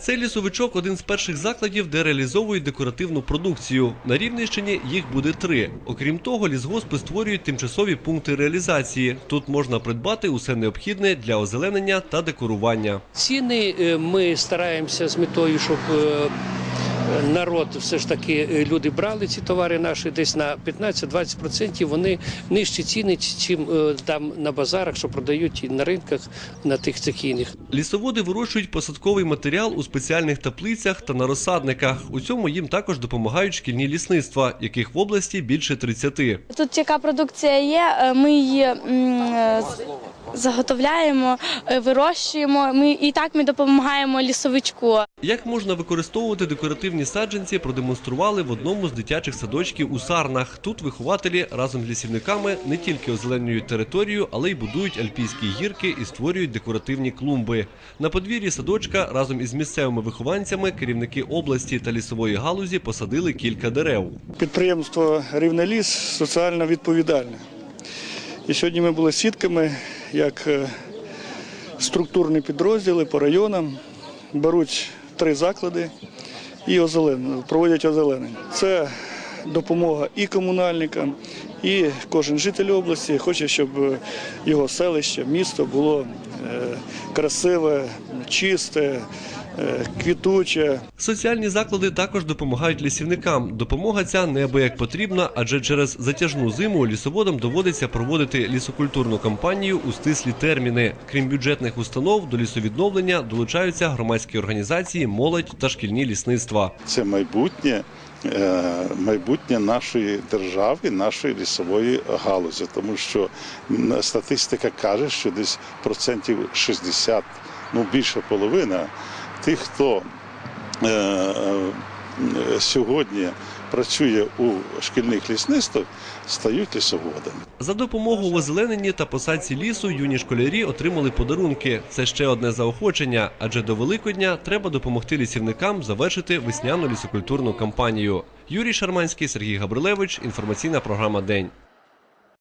Цей лісовичок один з перших закладів, де реалізовують декоративну продукцію. На Рівненщині їх буде три. Окрім того, лісгоспи створюють тимчасові пункти реалізації. Тут можна придбати усе необхідне для озеленення та декорування. Ціни е, ми стараємося з метою, щоб е, народ все ж таки е, люди брали ці товари наші десь на 15-20% вони нижчі ціни, чим е, там на базарах, що продають і на ринках на тих цехійних. Лісоводи вирощують посадковий матеріал у спеціальних теплицях та на розсадниках. У цьому їм також допомагають шкільні лісництва, яких в області більше 30. Тут яка продукція є, е, ми її заготовляємо, е, вирощуємо. Ми і так ми допомагаємо лісовичку. Як можна використовувати декоративні саджанці, продемонстрували в одному з дитячих садочків у Сарнах. Тут вихователі разом з лісівниками не тільки озеленюють територію, але й будують альпійські гірки і створюють декоративні клумби. На подвір'ї садочка разом із місцевими вихованцями керівники області та лісової галузі посадили кілька дерев. Підприємство Рівнеліс соціально відповідальне. І сьогодні ми були свідками, як е, структурні підрозділи по районам беруть три заклади і озелен... проводять озеленення. Це допомога і комунальникам, і кожен житель області хоче, щоб е, його селище, місто було е, красиве, чисте, квітуче. Соціальні заклади також допомагають лісівникам. Допомога ця неабияк потрібна, адже через затяжну зиму лісоводам доводиться проводити лісокультурну кампанію у стислі терміни. Крім бюджетних установ, до лісовідновлення долучаються громадські організації, молодь та шкільні лісництва. це майбутнє, е, майбутнє нашої держави, нашої лісової галузі. Тому що статистика каже, що десь процентів 60, ну більше половина тих, хто е, е, сьогодні працює у шкільних лісництвах, стають лісоводами. За допомогу в та посадці лісу юні школярі отримали подарунки. Це ще одне заохочення, адже до Великодня треба допомогти лісівникам завершити весняну лісокультурну кампанію. Юрій Шарманський, Сергій Габрилевич. Інформаційна програма День.